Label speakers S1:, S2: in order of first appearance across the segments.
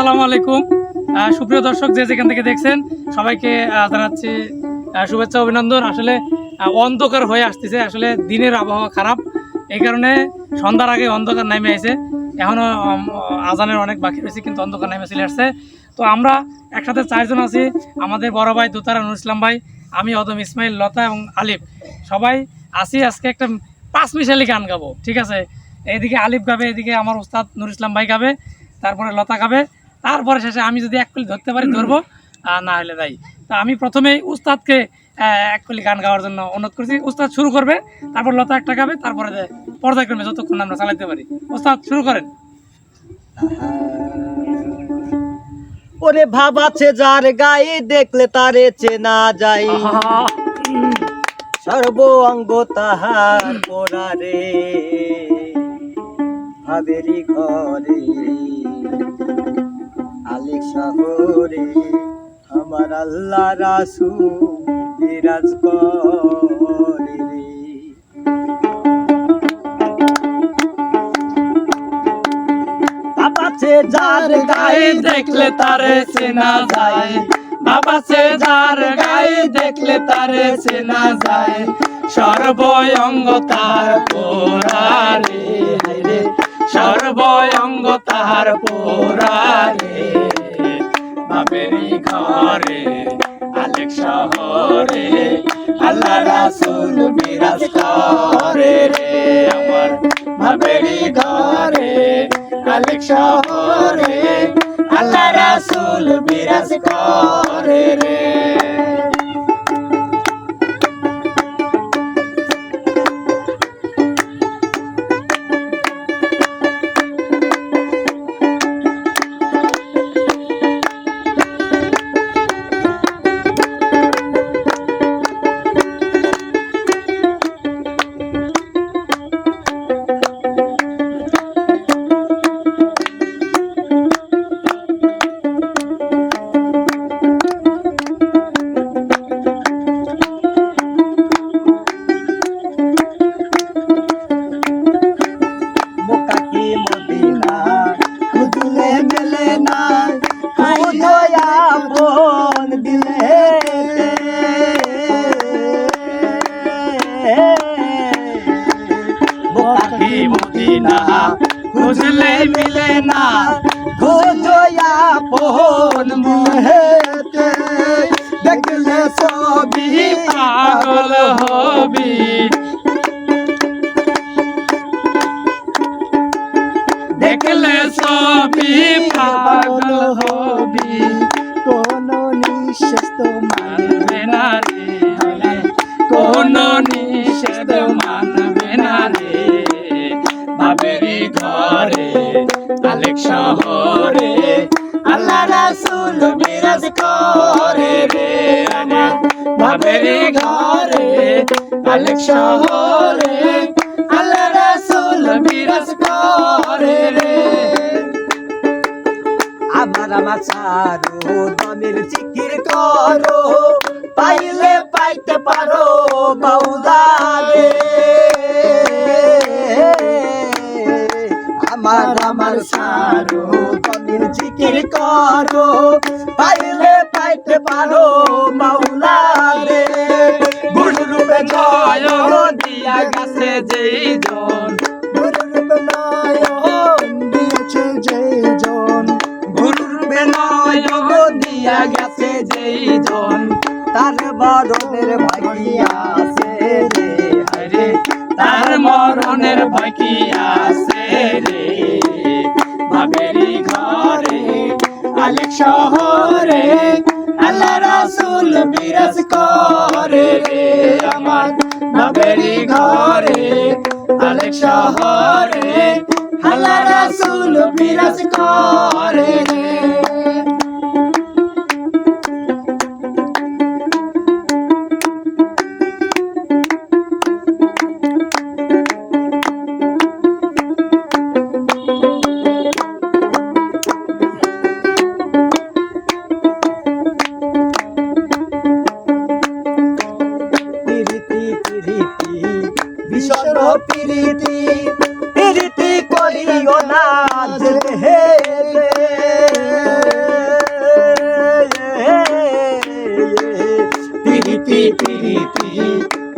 S1: আসসালামু আলাইকুম। সুপ্রিয় দর্শক যে যেখান থেকে দেখছেন সবাইকে জানাচ্ছি শুভেচ্ছা অভিনন্দন। আসলে অন্ধকার হয়ে আসতেছে। আসলে দিনের আবহাওয়া খারাপ। এই কারণে সন্ধ্যার আগে অন্ধকার নেমে আসে এখনও উম, আজানের অনেক বাকি রয়েছে কিন্তু অন্ধকার নেমে চলে আসছে। তো আমরা একসাথে চারজন আছি। আমাদের বড় ভাই দোতারা নুর ইসলাম ভাই আমি অদম ইসমাইল লতা এবং আলিফ। সবাই আসি আজকে একটা পাঁচ মিশালি গান গাবো ঠিক আছে? এদিকে আলিফ গাবে এদিকে আমার উস্তাদ নুর ইসলাম ভাই গাবে তারপরে লতা গাবে। তারপরে শেষে আমি যদি এক কলি ধরতে পারি, ধরবো। আর না হলে তাই তা আমি প্রথমেই উস্তাদকে এক কলি গান গাওয়ার জন্য অনুরোধ করছি। উস্তাদ শুরু করবে, তারপর লতা একটা গাবে, তারপরে পর্যায়ক্রমে যতক্ষণ আমরা চালাতে পারি। উস্তাদ, শুরু করেন।
S2: ওরে ভাব আছে যার গায়ে দেখলে তারে চেনা যায়। সর্ব অঙ্গ তাহার পোড়ারে ভাবেরি ঘরে। আলিক শহরে আমার আল্লাহ রাসু বিরাজ করে আছে যার গায়ে
S1: দেখলে তারে চেনা যায়, বাবা সে যার গায়ে দেখলে তারে চেনা যায় সর্বঙ্গ তার পোরারে রে সর্বঙ্গ তার পোরারে বাবেরি ঘরে, আলেক শহরে, আল্লাহ রাসূল বিরাজ করে রে। আমার বাবেরি ঘরে, আলেক শহরে, আল্লাহ রাসূল বিরাজ করে রে।
S2: মদিনা খুঁজলে মিলে না। খোঁজয়া আপন মুহেতে দেখলে সবি
S1: পাগল হবি। দেখলে সবই বাবেরি ঘরে আলেক শহরে, আল্লাহ রাসূল বিরাজ করে রে। আমার
S2: আমার সারো দমের চিকির করো, পাইলে পাইতে পারো বাউদারে। আমার আমার সারো দমের চিকির করো। পাইলে পাইতে পারো মাউলারে গুরু রূপে জয়
S1: দিয়া গেছে যেই জন
S2: গুরু রূপে নয়ন দিয়েছে যেই জন
S1: গুরুর বেলায় দিয়া গেছে যেই জন
S2: তার বড়দের ভাইয়া আছে রে?
S1: তার মরণের ভয় কি আছে রে? ঘরে আলিক শহরে, আল্লাহ রাসূল বিরাজ করে রে আমার নবেরি ঘরে। আলিক শহরে, আল্লাহ রাসূল বিরাজ করে রে।
S2: প্রীতি,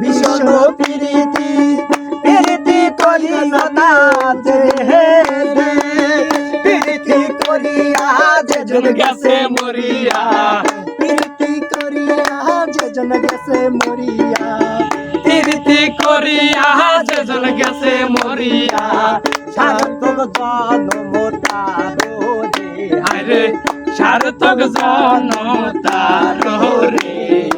S2: ভীষণ প্রীতি। প্রীতি করি নাচ হে
S3: প্রীতি করি আজ জন গেছে
S1: মরিয়া।
S3: প্রীতি করি আজ জন গেছে মরিয়া।
S1: প্রীতি করি আজ জন গেছে মরিয়া।
S3: সার্থক জন্ম তার রে।
S1: সার্থক জন্ম রে।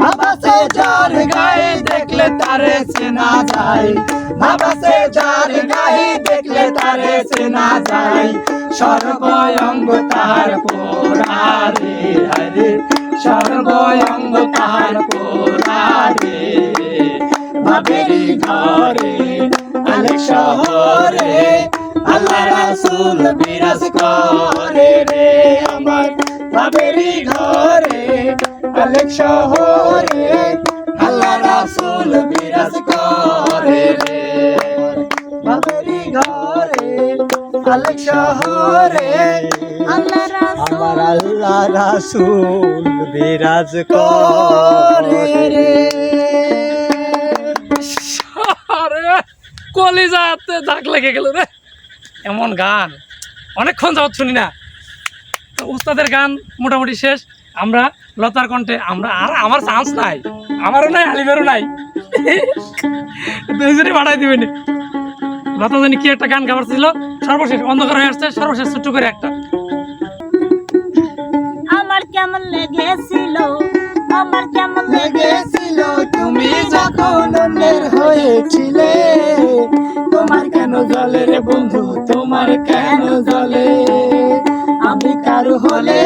S3: বাবা সে যার গায়ে দেখলে তারে চেনা যায়। বাবা সে যার গায়ে দেখলে তারে চেনা যায়। সর্বয়ঙ্গ তার পোড়ারে হরে সর্বয়ঙ্গ তার পোড়ারে। বাবেরি ঘরে, আলেক শহরে, আল্লাহ রাসূল বিরাজ করে রে আমার। বাবেরি ঘরে আলেক শহরে আল্লাহ রাসূল বিরাজ করে রে। বাবেরি ঘরে আলেক শহরে
S4: আল্লাহ রাসূল
S3: আমার আল্লাহ রাসূল বিরাজ করে রে।
S1: আরে কলিজাতে দাগ লেগে গেল রে। এমন গান অনেকক্ষণ যাবত শুনি না। তো উস্তাদের গান মোটামুটি শেষ। আমরা লতার কণ্ঠে, আমরা আর আমার চান্স নাই। আমারও নাই আলিমেরও নাই। দুইজনই বাড়াই দিবেন। লতা জানি কি একটা গান গাবার ছিল সর্বশেষ, অন্ধকার হয়ে আসছে, সর্বশেষ ছোট্ট করে একটা।
S4: আমার কেমন লেগেছিল, আমার কেমন লেগেছিল?
S3: তুমি যখন অন্যের হয়েছিলে, তোমার কেন জলে রে বন্ধু, তোমার কেন জলে? আমি কারও হলে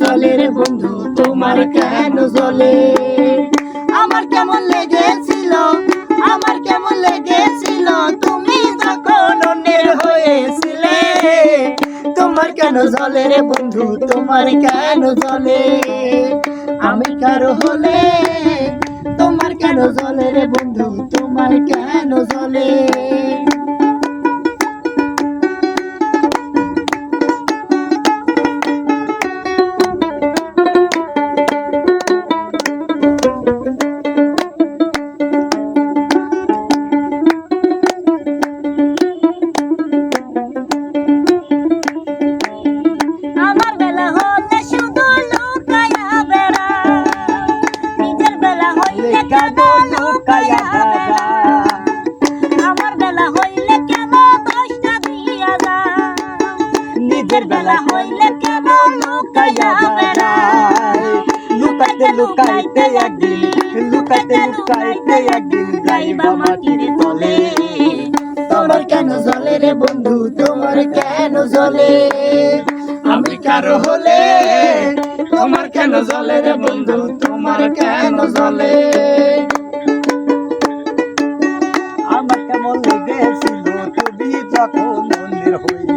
S3: জলে রে বন্ধু? তোমার কেন জলে? আমার কেমন লেগেছিল? আমার কেমন লেগেছিল? তুমি যখন অন্যের হয়েছিলে, তোমার কেন জলে রে বন্ধু? তোমার কেন জলে? আমি কারও হলে, তোমার কেন জলে রে বন্ধু? তোমার কেন জলে? তলে। তোমার কেন জলে রে বন্ধু? তোমার কেন জলে? আমি কারও হলে তোমার কেন জলে রে বন্ধু? তোমার কেন জলে? আমার কেমন লেগেছিল তুমি যখন মন্দির হয়েছিলে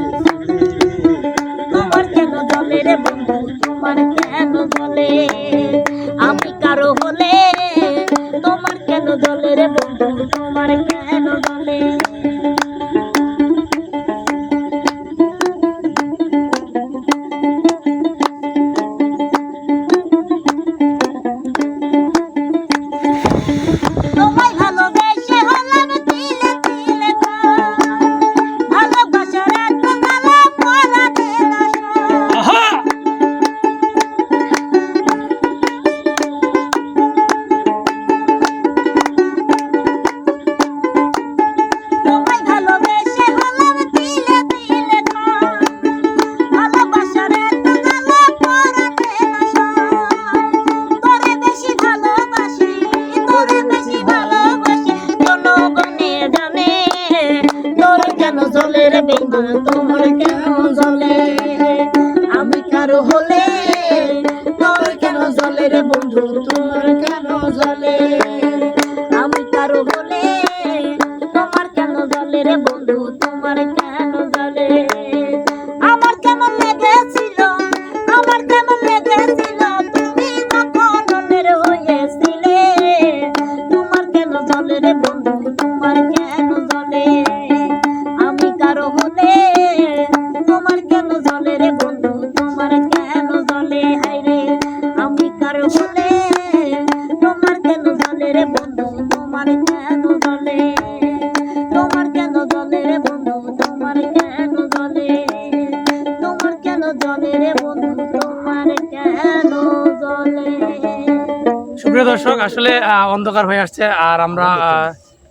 S1: দর্শক, আসলে অন্ধকার হয়ে আসছে আর আমরা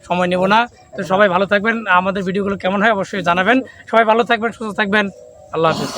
S1: সময় নেব না। তো সবাই ভালো থাকবেন। আমাদের ভিডিওগুলো কেমন হয় অবশ্যই জানাবেন। সবাই ভালো থাকবেন, সুস্থ থাকবেন। আল্লাহ হাফিজ।